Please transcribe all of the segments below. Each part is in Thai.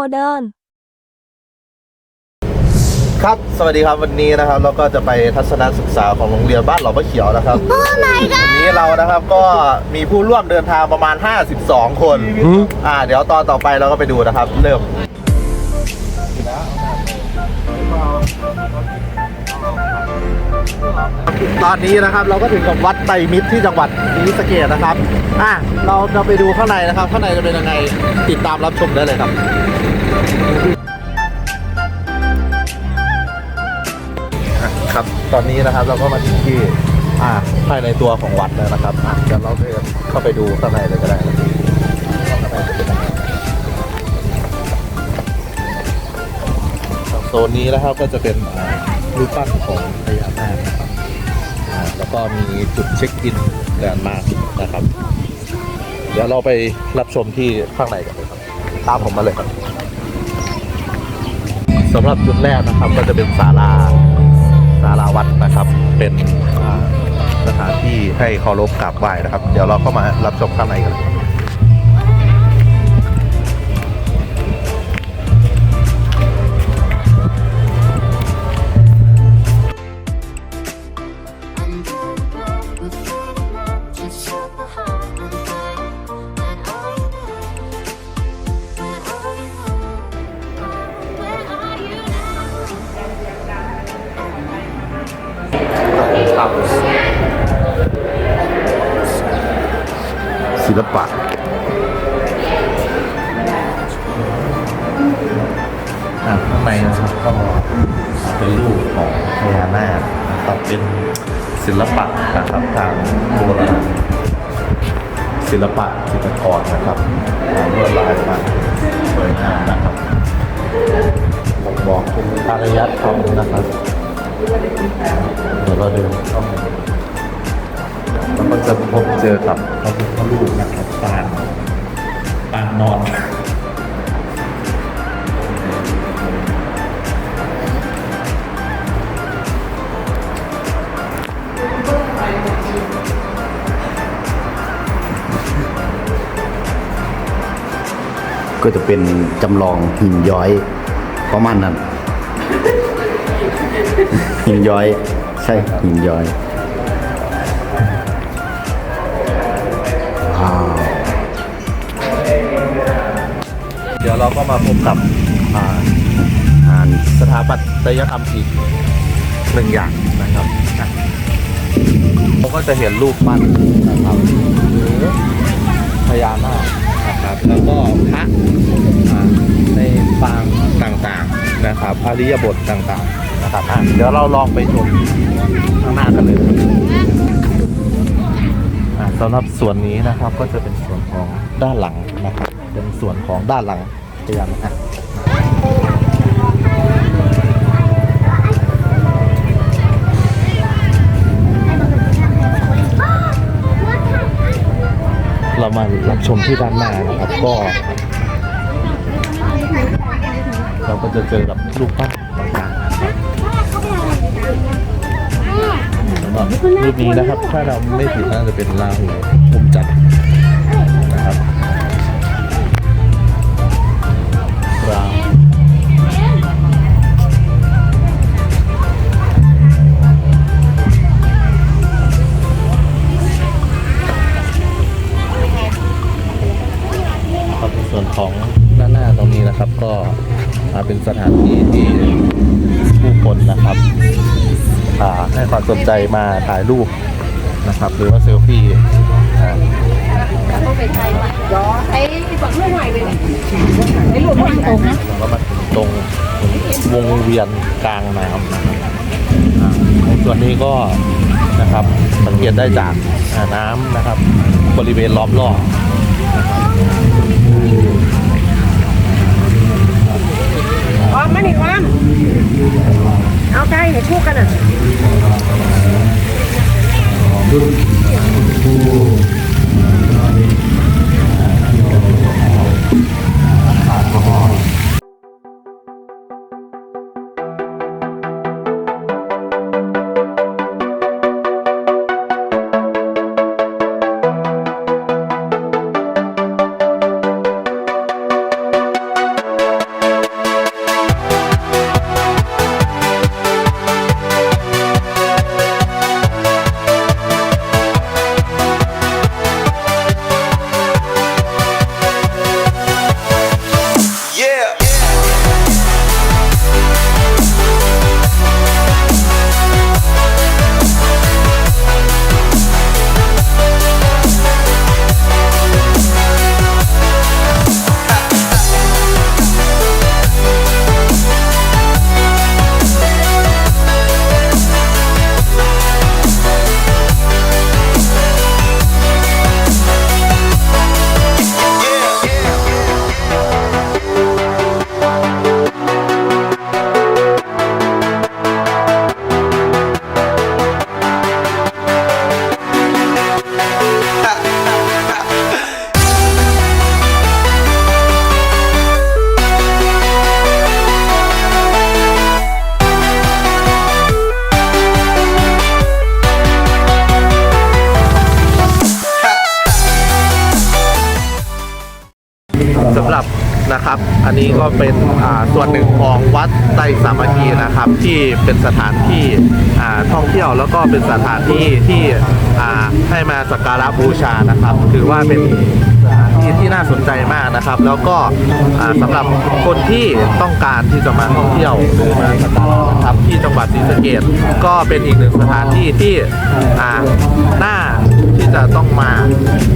แอปโมเดิร์นครับ สวัสดีครับวันนี้นะครับเราก็จะไปทัศนศึกษาของโรงเรียนบ้านหลวงพระเขียวนะครับวันนี้เรานะครับก็มีผู้ร่วมเดินทางประมาณ 52 คน อ่า เดี๋ยวตอนต่อไปเราก็ไปดูนะครับ เริ่ม ตอนนี้นะครับเราก็ถึงกับวัดไตรมิตรที่จังหวัดศรีสะเกษนะครับ อะเราจะไปดูข้างในนะครับ ข้างในจะเป็นยังไงติดตามรับชมได้เลยครับ ครับ ตอนนี้นะครับเราก็มาถึงที่อ่าภายในตัวของวัดแล้วนะครับอะเดี๋ยวเราเดินเข้าไปดูข้างในเลยก็ได้นะครับว่าข้างในจะเป็นยังไงโซนนี้นะครับก็จะเป็นอ่ารูปปั้นของพญานาคนะครับอ่าแล้วก็มีจุดเช็คอินแลนด์มาร์คนะครับ เดี๋ยวเราไปรับชมที่ข้างในกันเลยครับ ตามผมมาเลยครับ สำหรับจุดแรกนะครับก็จะเป็นศาลาศาลาวัดนะครับ เป็นสถานที่ให้เคารพกราบไหว้นะครับ เดี๋ยวเราเข้ามารับชมข้างในกัน ครับ ศิลปะอะข้างในนะครับก็เป็นรูปของพญานาคนะครับเป็นศิลปะนะครับทางโบราณศิลปะจิตรกรนะครับทางลวดลายมาสวยงามนะครับบ่งบอกถึงอารยธรรมนะครับ เดี๋ยวเราเดินเข้าแล้วก็จะพบเจอกับพระพุทธรูปนะครับปางปางนอนก็จะเป็นจำลองหินย้อยประมาณนั้น หินย้อย ใช่หินย้อยว้าวเดี๋ยวเราก็มาพบกับอ่าอ่านสถาปัตยกรรมอีกหนึ่งอย่างนะครับเราก็จะเห็นรูปปั้นนะครับหรือพญานาคนะครับแล้วก็พระอ่าในปางต่างๆนะครับอริยบทต่างๆ ครับเดี๋ยวเราลองไปชมข้างหน้ากันเลยสำหรับส่วนนี้นะครับก็จะเป็นส่วนของด้านหลังนะครับ เป็นส่วนของด้านหลังพญานาคเรามารับชมที่ด้านหน้านะครับก็ เราก็จะเจอกับรูปปั้น รูปนี้นะครับ ถ้าเราไม่ผิดน่าจะเป็นลาหูอมจันทร์นะครับราหูครับส่วนของด้านหน้าตรงนี้นะครับ ก็อ่าเป็นสถานที่ที่ผู้คนนะครับ ให้ความสนใจมาถ่ายรูปนะครับ หรือว่าเซลฟี่ไอ้ฝั่งลูกใหม่เลยไอ้ลูกทางตรงนะแล้วมาถึงตรงวงเวียนกลางน้ำนะครับอ่าในส่วนนี้ก็นะครับสังเกตได้จากน้ำนะครับ บริเวณล้อมรอบความมันอีกความ เอาใจเดี๋ยวชูกันอะ สำหรับนะครับ อันนี้ก็เป็นอ่าส่วนหนึ่งของวัดไตรสามัคคีนะครับ ที่เป็นสถานที่อ่าท่องเที่ยวแล้วก็เป็นสถานที่ที่อ่าให้มาสักการะบูชานะครับ ถือว่าเป็นสถานที่ที่น่าสนใจมากนะครับ แล้วก็อ่าสำหรับคนที่ต้องการที่จะมาท่องเที่ยวหรือมาสักการะนะครับที่จังหวัดศรีสะเกษก็เป็นอีกหนึ่งสถานที่ที่อ่าน่า จะต้องมา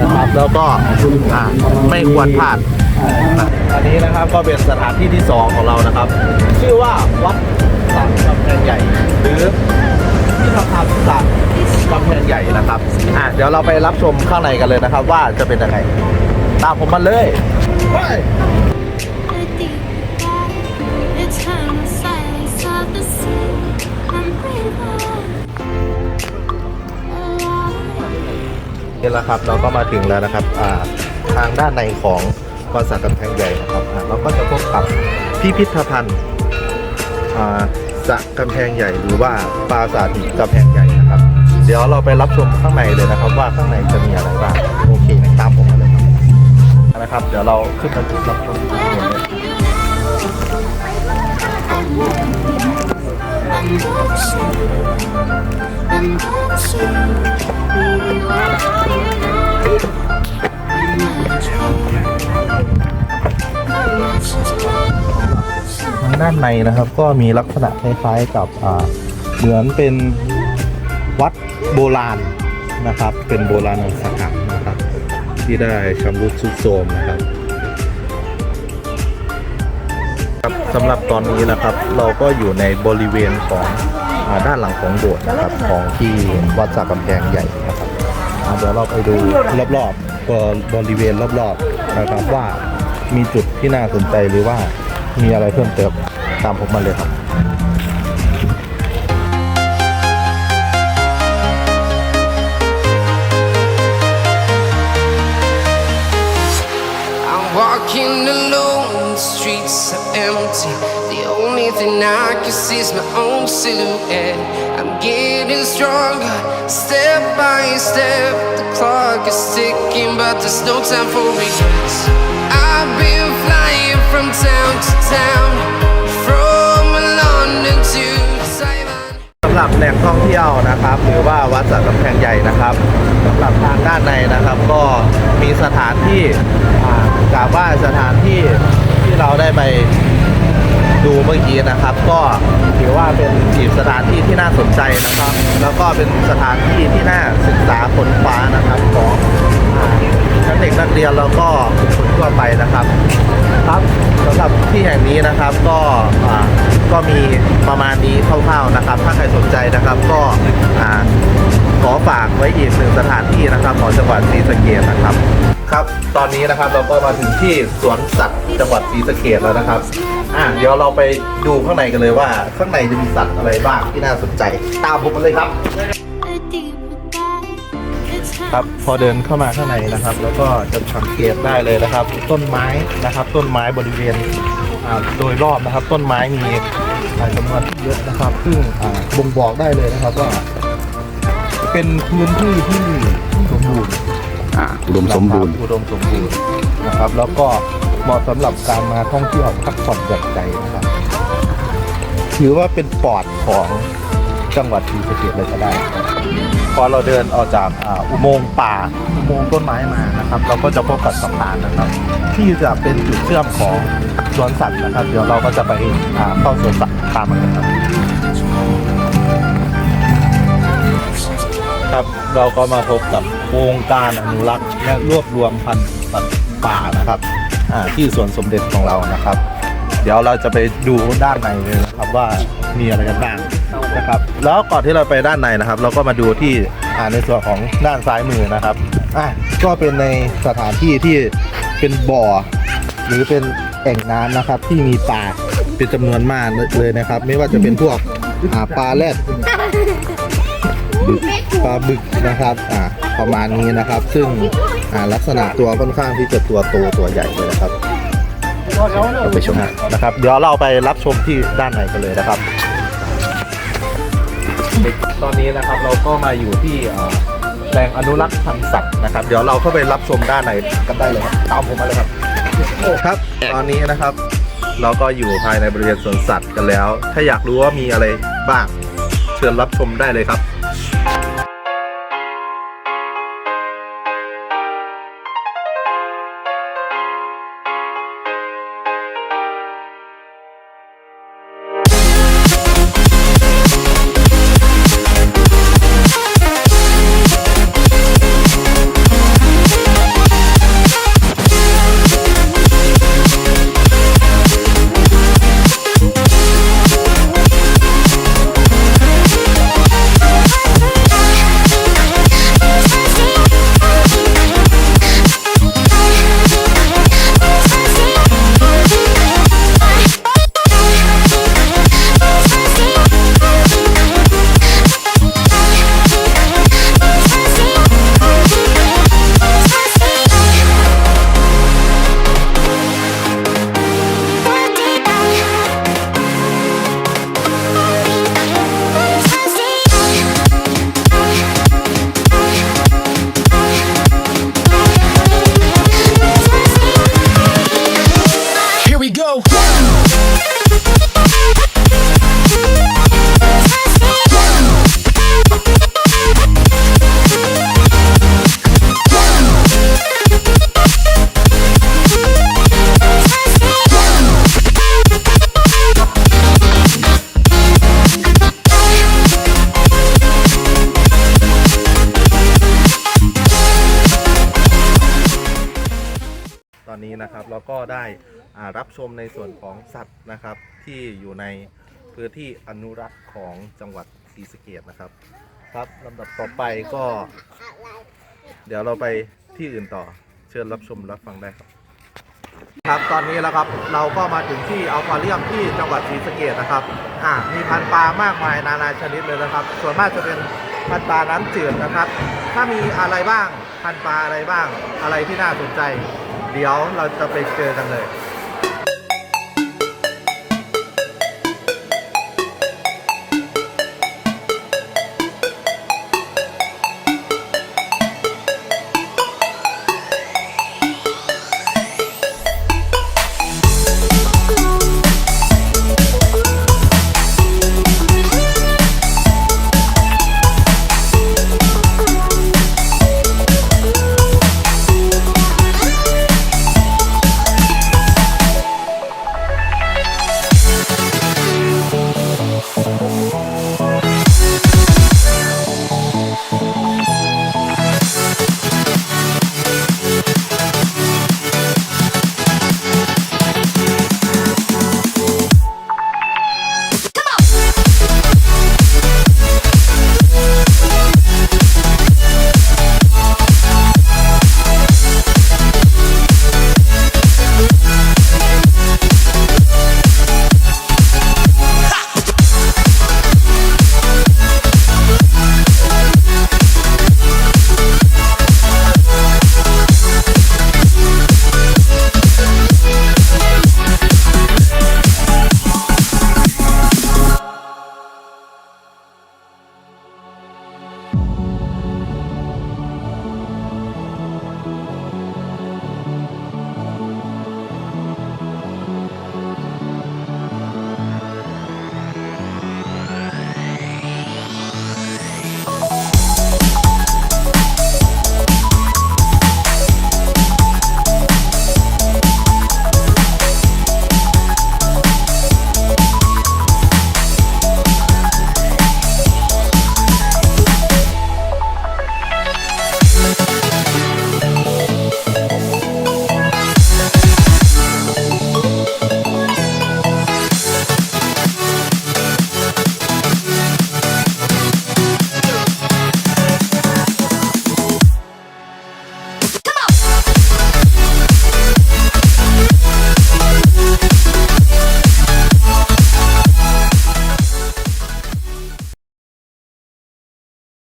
นะครับแล้วก็อ่าไม่ควรพลาดอันนี้นะครับก็เป็นสถานที่ที่สองของเรานะครับ ชื่อว่าวัดสักกำแพงใหญ่ หรือที่ทำทำสักกำแพงใหญ่นะครับอะเดี๋ยวเราไปรับชมข้างในกันเลยนะครับ ว่าจะเป็นยังไงตามผมมาเลยไป นี่แหละครับเราก็มาถึงแล้วนะครับอ่าทางด้านในของวัดสักกำแพงใหญ่นะครับเราก็จะพบกับพิพิธภัณฑ์อ่าสักกำแพงใหญ่หรือว่าปราสาทกำแพงใหญ่นะครับ เดี๋ยวเราไปรับชมข้างในเลยนะครับ ว่าข้างในจะมีอะไรบ้างโอเคตามผมมาเลยครับนะครับ เดี๋ยวเราขึ้นมารับชม ทางด้านในนะครับ ก็มีลักษณะคล้ายๆกับเหมือนเป็นวัดโบราณนะครับ เป็นโบราณสถานนะครับ ที่ได้ชำรุดทรุดโทรมนะครับ สำหรับตอนนี้นะครับ เราก็อยู่ในบริเวณของอด้านหลังของโบสถ์นะครับ ของที่วัดสากกำแพงใหญ่นะครับเดี๋ยวเราไปดูรอบๆบริเวณรอบๆนะครับว่ามีจุดที่น่าสนใจหรือว่ามีอะไรเพิ่มเติมตามผมมาเลยครับ walking alone streets are empty. The only thing I can see is my own silhouette. I'm getting stronger, step by step. The clock is ticking, but there's no time for regrets. I've been flying from town to town, from London to Taiwan. สำหรับแหล่งท่องเที่ยวนะครับ หรือว่าวัดสักกำแพงใหญ่นะครับสำหรับทางด้านในนะครับ ก็มีสถานที่อ่ากราบไหว้สถานที่ ที่เราได้ไปดูเมื่อกี้นะครับ ก็ถือว่าเป็นอีกสถานที่ที่น่าสนใจนะครับ แล้วก็เป็นสถานที่ที่น่าศึกษาค้นคว้านะครับของทั้งเด็กนักเรียนแล้วก็คนทั่วไปนะครับ ครับสำหรับที่แห่งนี้นะครับก็ก็มีประมาณนี้คร่าวๆนะครับ ถ้าใครสนใจนะครับก็ ขอฝากไว้อีกหนึ่งสถานที่นะครับของจังหวัดศรีสะเกษนะครับ ครับ ตอนนี้นะครับเราก็มาถึงที่สวนสัตว์จังหวัดศรีสะเกษแล้วนะครับอ่าเดี๋ยวเราไปดูข้างในกันเลยว่า ข้างในจะมีสัตว์อะไรบ้างที่น่าสนใจ ตามผมมาเลยครับครับพอเดินเข้ามาข้างในนะครับ แล้วก็จะสังเกตได้เลยนะครับ ต้นไม้นะครับ ต้นไม้บริเวณอ่าโดยรอบนะครับ ต้นไม้มีจำนวนที่เยอะนะครับ ซึ่งอ่าบ่งบอกได้เลยนะครับว่า เป็นพื้นที่ที่สมบูรณ์อ่าอุดมสมบูรณ์ อุดมสมบูรณ์นะครับ แล้วก็เหมาะสำหรับการมาท่องเที่ยวพักผ่อนหย่อนใจนะครับ ถือว่าเป็นปอดของจังหวัดศรีสะเกษเลยก็ได้ พอเราเดินออกจากอ่าอุโมงค์ป่าอุโมงค์ต้นไม้มานะครับ เราก็จะพบกับสะพานนะครับ ที่จะเป็นจุดเชื่อมของสวนสัตว์นะครับ เดี๋ยวเราก็จะไปอ่าเข้าสวนสัตว์ตามมากันครับ ครับเราก็มาพบกับโครงการอนุรักษ์และรวบรวมพันธุ์สัตว์ป่านะครับอ่าที่สวนสมเด็จของเรานะครับ เดี๋ยวเราจะไปดูด้านในเลยนะครับว่ามีอะไรกันบ้างนะครับแล้วก่อนที่เราไปด้านในนะครับ เราก็มาดูที่อ่าในส่วนของด้านซ้ายมือนะครับอะก็เป็นในสถานที่ที่เป็นบ่อ หรือเป็นแอ่งน้ำนะครับ ที่มีปลาเป็นจำนวนมากเลยนะครับ ไม่ว่าจะเป็นพวกอ่าปลาแรด บึกปลาบึกนะครับอ่าประมาณนี้นะครับ ซึ่งอ่าลักษณะตัวค่อนข้างที่จะตัวโตตัวใหญ่เลยนะครับเราไปชมนะครับ เดี๋ยวเราไปรับชมที่ด้านในกันเลยนะครับ ตอนนี้นะครับเราก็มาอยู่ที่อ่าแหล่งอนุรักษ์พันธุ์สัตว์นะครับ เดี๋ยวเราเข้าไปรับชมด้านในกันได้เลยครับตามผมมาเลยครับครับ ตอนนี้นะครับ เราก็อยู่ภายในบริเวณสวนสัตว์กันแล้ว ถ้าอยากรู้ว่ามีอะไรบ้าง เชิญรับชมได้เลยครับ อนนี้นะครับเราก็ได้รับชมในส่วนของสัตว์นะครับ ที่อยู่ในพื้นที่อนุรักษ์ของจังหวัดศรีสะเกดนะครับ ครับลำดับต่อไปก็ เดี๋ยวเราไปที่อื่นต่อเชิญรับชมรับฟังได้ครับ ครับตอนนี้แล้วครับเราก็มาถึงที่อัลควาเรียมที่จังหวัดศรีสะเกดนะครับอ่ามีพันธุ์ปลามากมายนานาชนิดเลยนะครับ ส่วนมากจะเป็นพันธุ์ปลาน้ำจืดนะครับ ถ้ามีอะไรบ้างพันธุ์ปลาอะไรบ้างอะไรที่น่าสนใจ เดี๋ยวเราจะไปเจอกันเลย